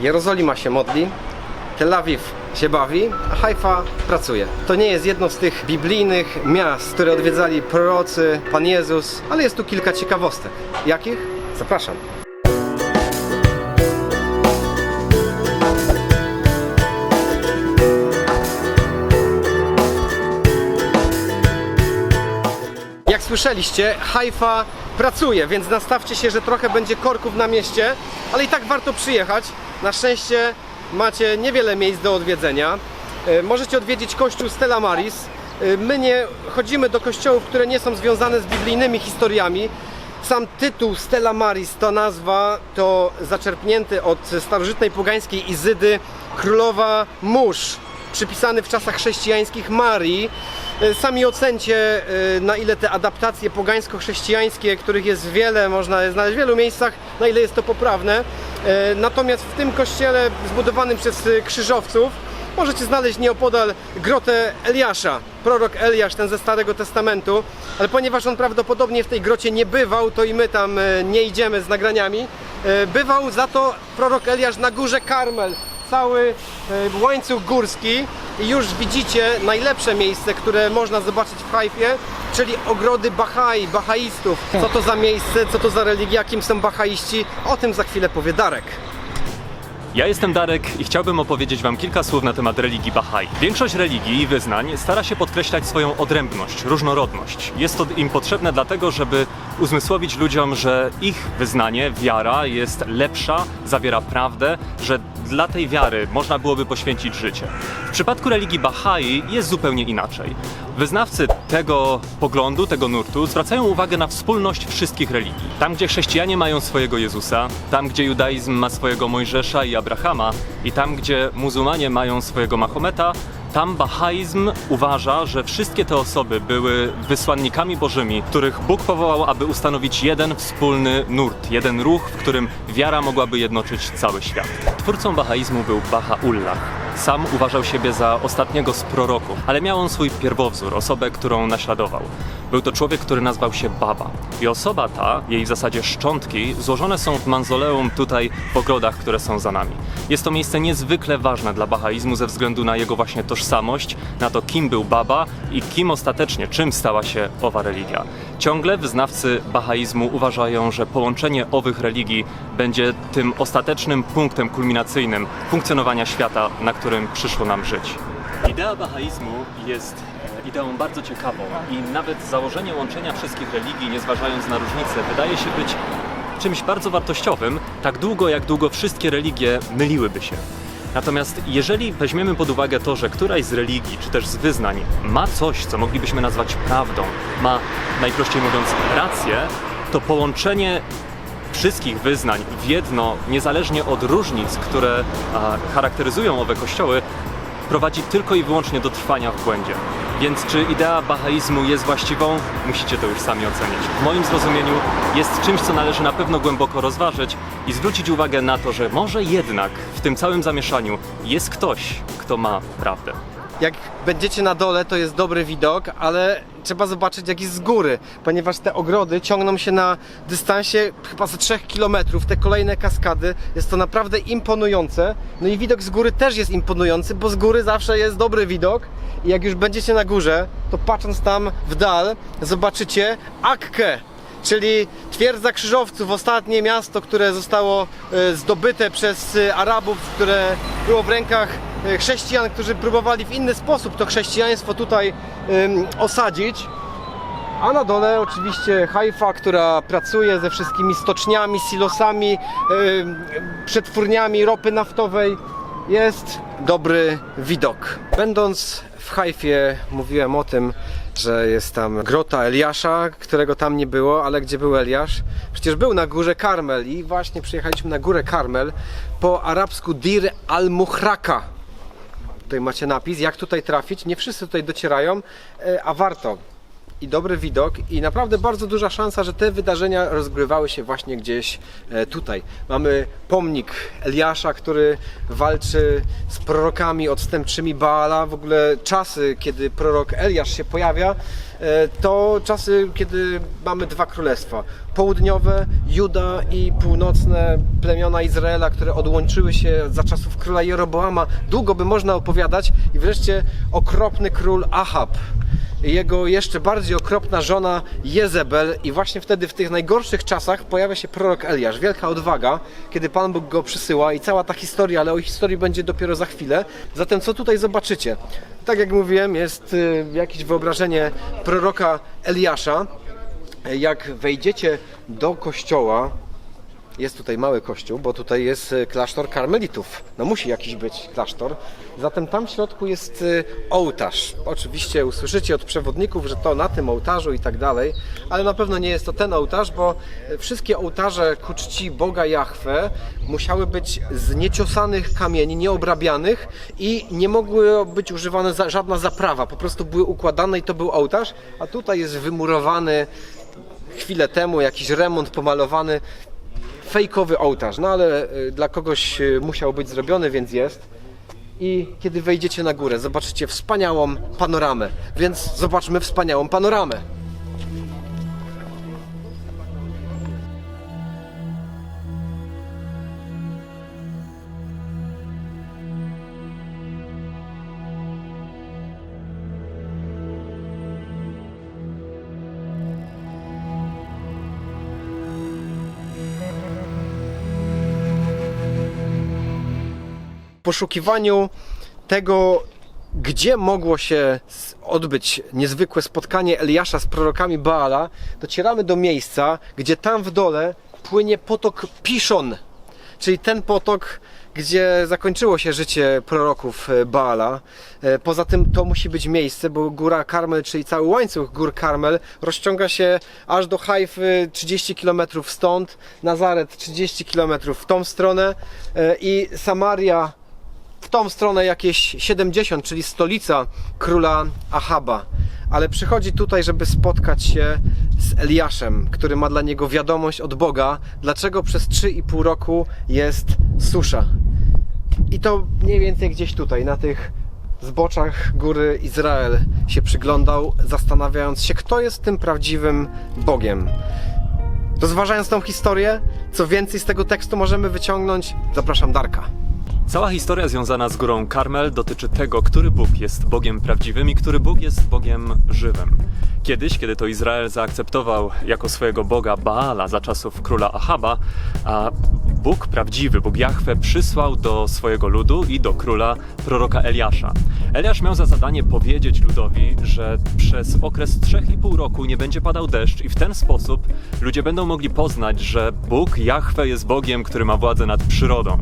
Jerozolima się modli, Tel Awiw się bawi, a Haifa pracuje. To nie jest jedno z tych biblijnych miast, które odwiedzali prorocy, Pan Jezus, ale jest tu kilka ciekawostek. Jakich? Zapraszam. Jak słyszeliście, Haifa pracuje, więc nastawcie się, że trochę będzie korków na mieście, ale i tak warto przyjechać. Na szczęście macie niewiele miejsc do odwiedzenia. E, Możecie odwiedzić kościół Stella Maris. E, My nie chodzimy do kościołów, które nie są związane z biblijnymi historiami. Sam tytuł Stella Maris, ta nazwa, to zaczerpnięty od starożytnej pogańskiej Izydy królowa mórz przypisany w czasach chrześcijańskich Marii. E, Sami ocencie, na ile te adaptacje pogańsko-chrześcijańskie, których jest wiele, można je znaleźć w wielu miejscach, na ile jest to poprawne. E, Natomiast w tym kościele zbudowanym przez e, krzyżowców możecie znaleźć nieopodal grotę Eliasza, prorok Eliasz, ten ze Starego Testamentu, ale ponieważ on prawdopodobnie w tej grocie nie bywał, to i my tam e, nie idziemy z nagraniami. Bywał za to prorok Eliasz na górze Karmel, cały e, łańcuch górski i już widzicie najlepsze miejsce, które można zobaczyć w Haifie, czyli ogrody Bahai, Bahaistów. Co to za miejsce, co to za religia, kim są Bahaiści, o tym za chwilę powie Darek. Ja jestem Darek i chciałbym opowiedzieć Wam kilka słów na temat religii Bahai. Większość religii i wyznań stara się podkreślać swoją odrębność, różnorodność. Jest to im potrzebne dlatego, żeby uzmysłowić ludziom, że ich wyznanie, wiara jest lepsza, zawiera prawdę, że dla tej wiary można byłoby poświęcić życie. W przypadku religii Bahai jest zupełnie inaczej. Wyznawcy tego poglądu, tego nurtu zwracają uwagę na wspólność wszystkich religii. Tam, gdzie chrześcijanie mają swojego Jezusa, tam, gdzie judaizm ma swojego Mojżesza i Abrahama i tam, gdzie muzułmanie mają swojego Mahometa, tam bahaizm uważa, że wszystkie te osoby były wysłannikami bożymi, których Bóg powołał, aby ustanowić jeden wspólny nurt, jeden ruch, w którym wiara mogłaby jednoczyć cały świat. Twórcą bahaizmu był Baha'u'llah. Sam uważał siebie za ostatniego z proroków, ale miał on swój pierwowzór, osobę, którą naśladował. Był to człowiek, który nazywał się Baba. I osoba ta, jej w zasadzie szczątki, złożone są w manzoleum tutaj w ogrodach, które są za nami. Jest to miejsce niezwykle ważne dla bahaizmu ze względu na jego właśnie tożsamość, na to kim był Baba i kim ostatecznie, czym stała się owa religia. Ciągle wyznawcy bahaizmu uważają, że połączenie owych religii będzie tym ostatecznym punktem kulminacyjnym funkcjonowania świata, na którym przyszło nam żyć. Idea bahaizmu jest ideą bardzo ciekawą i nawet założenie łączenia wszystkich religii, nie zważając na różnice, wydaje się być czymś bardzo wartościowym, tak długo jak długo wszystkie religie myliłyby się. Natomiast jeżeli weźmiemy pod uwagę to, że któraś z religii, czy też z wyznań ma coś, co moglibyśmy nazwać prawdą, ma najprościej mówiąc rację, to połączenie wszystkich wyznań w jedno, niezależnie od różnic, które a, charakteryzują owe kościoły, prowadzi tylko i wyłącznie do trwania w błędzie. Więc czy idea bahaizmu jest właściwą? Musicie to już sami ocenić. W moim zrozumieniu jest czymś, co należy na pewno głęboko rozważyć i zwrócić uwagę na to, że może jednak w tym całym zamieszaniu jest ktoś, kto ma prawdę. Jak będziecie na dole, to jest dobry widok, ale trzeba zobaczyć jak jest z góry, ponieważ te ogrody ciągną się na dystansie chyba ze 3 km, te kolejne kaskady. Jest to naprawdę imponujące. No i widok z góry też jest imponujący, bo z góry zawsze jest dobry widok. I jak już będziecie na górze, to patrząc tam w dal, zobaczycie Akkę, czyli twierdza krzyżowców, ostatnie miasto, które zostało e, zdobyte przez e, Arabów, które było w rękach chrześcijan, którzy próbowali w inny sposób to chrześcijaństwo tutaj osadzić. A na dole oczywiście Haifa, która pracuje ze wszystkimi stoczniami, silosami, przetwórniami ropy naftowej. Jest dobry widok. Będąc w Haifie mówiłem o tym, że jest tam grota Eliasza, którego tam nie było, ale gdzie był Eliasz? Przecież był na górze Karmel i właśnie przyjechaliśmy na górę Karmel po arabsku Dir al-Muhraka. Tutaj macie napis, jak tutaj trafić. Nie wszyscy tutaj docierają, e, a warto. I dobry widok, i naprawdę bardzo duża szansa, że te wydarzenia rozgrywały się właśnie gdzieś e, tutaj. Mamy pomnik Eliasza, który walczy z prorokami odstępczymi Baala. W ogóle czasy, kiedy prorok Eliasz się pojawia, to czasy, kiedy mamy dwa królestwa. Południowe, Juda i północne plemiona Izraela, które odłączyły się za czasów króla Jeroboama. Długo by można opowiadać i wreszcie okropny król Ahab jego jeszcze bardziej okropna żona Jezebel i właśnie wtedy w tych najgorszych czasach pojawia się prorok Eliasz. Wielka odwaga, kiedy Pan Bóg go przysyła i cała ta historia, ale o historii będzie dopiero za chwilę. Zatem co tutaj zobaczycie? Tak jak mówiłem, jest y, jakieś wyobrażenie proroka Eliasza. Jak wejdziecie do kościoła, jest tutaj mały kościół, bo tutaj jest e, klasztor karmelitów. No musi jakiś być klasztor. Zatem tam w środku jest e, ołtarz. Oczywiście usłyszycie od przewodników, że to na tym ołtarzu i tak dalej, ale na pewno nie jest to ten ołtarz, bo e, wszystkie ołtarze ku czci Boga Jahwe musiały być z nieciosanych kamieni, nieobrabianych i nie mogły być używane za, żadna zaprawa. Po prostu były układane i to był ołtarz, a tutaj jest wymurowany chwilę temu jakiś remont pomalowany fejkowy ołtarz, no ale y, dla kogoś y, musiał być zrobiony, więc jest. I kiedy wejdziecie na górę, zobaczycie wspaniałą panoramę. Więc zobaczmy wspaniałą panoramę. Poszukiwaniu tego, gdzie mogło się odbyć niezwykłe spotkanie Eliasza z prorokami Baala, docieramy do miejsca, gdzie tam w dole płynie potok Piszon, czyli ten potok, gdzie zakończyło się życie proroków e, Baala. E, Poza tym to musi być miejsce, bo góra Karmel, czyli cały łańcuch gór Karmel rozciąga się aż do Hajfy 30 km stąd, Nazaret 30 km w tą stronę e, i Samaria w tą stronę jakieś 70, czyli stolica króla Ahaba. Ale przychodzi tutaj, żeby spotkać się z Eliaszem, który ma dla niego wiadomość od Boga, dlaczego przez 3,5 roku jest susza. I to mniej więcej gdzieś tutaj, na tych zboczach góry Izrael się przyglądał, zastanawiając się, kto jest tym prawdziwym Bogiem. Rozważając tą historię, co więcej z tego tekstu możemy wyciągnąć, zapraszam Darka. Cała historia związana z górą Karmel dotyczy tego, który Bóg jest Bogiem prawdziwym i który Bóg jest Bogiem żywym. Kiedyś, kiedy to Izrael zaakceptował jako swojego Boga Baala za czasów króla Ahaba, a Bóg prawdziwy, Bóg Jahwe przysłał do swojego ludu i do króla proroka Eliasza. Eliasz miał za zadanie powiedzieć ludowi, że przez okres 3,5 roku nie będzie padał deszcz i w ten sposób ludzie będą mogli poznać, że Bóg Jahwe jest Bogiem, który ma władzę nad przyrodą.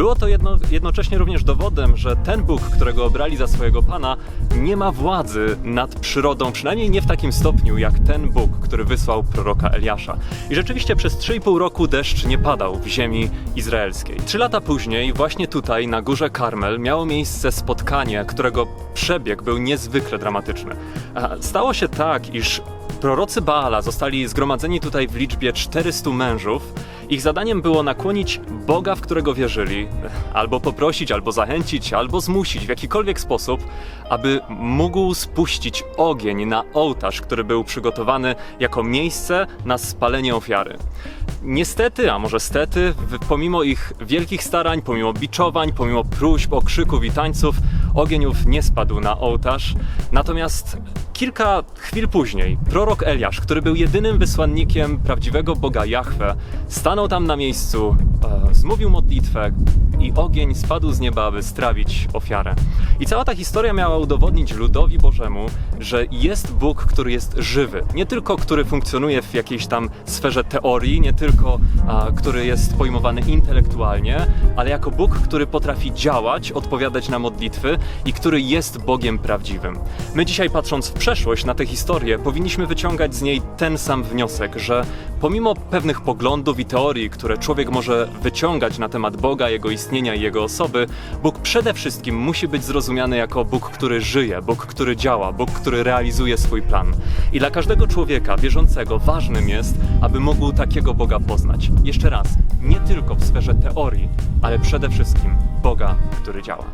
Było to jedno, jednocześnie również dowodem, że ten Bóg, którego obrali za swojego Pana, nie ma władzy nad przyrodą, przynajmniej nie w takim stopniu jak ten Bóg, który wysłał proroka Eliasza. I rzeczywiście przez 3,5 roku deszcz nie padał w ziemi izraelskiej. Trzy lata później, właśnie tutaj, na górze Karmel, miało miejsce spotkanie, którego przebieg był niezwykle dramatyczny. Stało się tak, iż Prorocy Baala zostali zgromadzeni tutaj w liczbie 400 mężów. Ich zadaniem było nakłonić Boga, w którego wierzyli, albo poprosić, albo zachęcić, albo zmusić w jakikolwiek sposób, aby mógł spuścić ogień na ołtarz, który był przygotowany jako miejsce na spalenie ofiary. Niestety, a może stety, pomimo ich wielkich starań, pomimo biczowań, pomimo próśb, okrzyków i tańców, ogień nie spadł na ołtarz. Natomiast kilka chwil później prorok Eliasz, który był jedynym wysłannikiem prawdziwego Boga Jahwe, stanął tam na miejscu, e, zmówił modlitwę i ogień spadł z nieba, aby strawić ofiarę. I cała ta historia miała udowodnić ludowi Bożemu, że jest Bóg, który jest żywy. Nie tylko który funkcjonuje w jakiejś tam sferze teorii, nie tylko który jest pojmowany intelektualnie, ale jako Bóg, który potrafi działać, odpowiadać na modlitwy i który jest Bogiem prawdziwym. My dzisiaj patrząc w przeszłość na tę historię, powinniśmy wyciągać z niej ten sam wniosek, że pomimo pewnych poglądów i teorii, które człowiek może wyciągać na temat Boga, jego istnienia i jego osoby, Bóg przede wszystkim musi być zrozumiany jako Bóg, który żyje, Bóg, który działa, Bóg, który realizuje swój plan. I dla każdego człowieka wierzącego ważnym jest, aby mógł takiego Boga poznać. Jeszcze raz, nie tylko w sferze teorii, ale przede wszystkim Boga, który działa.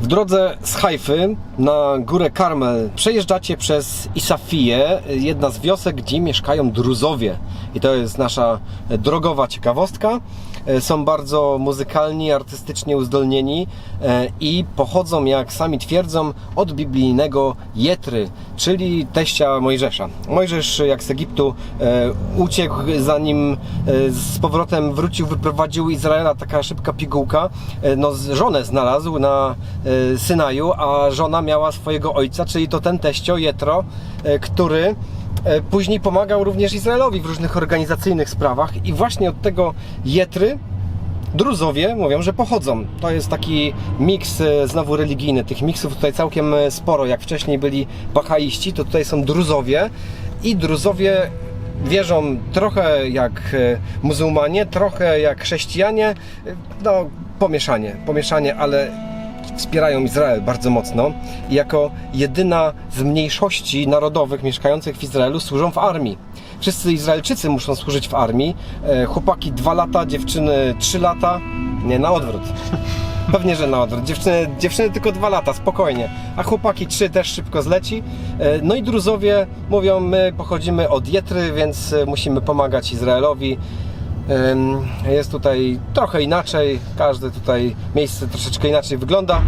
W drodze z Hajfy na górę Karmel przejeżdżacie przez Isafiję, jedna z wiosek, gdzie mieszkają Druzowie. I to jest nasza drogowa ciekawostka. E, Są bardzo muzykalni, artystycznie uzdolnieni e, i pochodzą, jak sami twierdzą, od biblijnego Jetry, czyli teścia Mojżesza. Mojżesz, jak z Egiptu e, uciekł, zanim z powrotem wrócił, wyprowadził Izraela taka szybka pigułka. No, żonę znalazł na Synaju, a żona miała swojego ojca, czyli to ten teścio Jetro, który później pomagał również Izraelowi w różnych organizacyjnych sprawach i właśnie od tego Jetry Druzowie mówią, że pochodzą. To jest taki miks e, znowu religijny. Tych miksów tutaj całkiem e, sporo. Jak wcześniej byli Bahaiści, to tutaj są Druzowie i Druzowie wierzą trochę jak e, muzułmanie, trochę jak chrześcijanie. E, No, pomieszanie, pomieszanie, ale wspierają Izrael bardzo mocno i jako jedyna z mniejszości narodowych mieszkających w Izraelu służą w armii. Wszyscy Izraelczycy muszą służyć w armii. E, Chłopaki 2 lata, dziewczyny 3 lata. Nie, na odwrót. Pewnie, że na odwrót. Dziewczyny, dziewczyny tylko 2 lata, spokojnie. A chłopaki 3 też szybko zleci. E, No i Druzowie mówią, my pochodzimy od Jetry, więc e, musimy pomagać Izraelowi. Jest tutaj trochę inaczej, każde tutaj miejsce troszeczkę inaczej wygląda.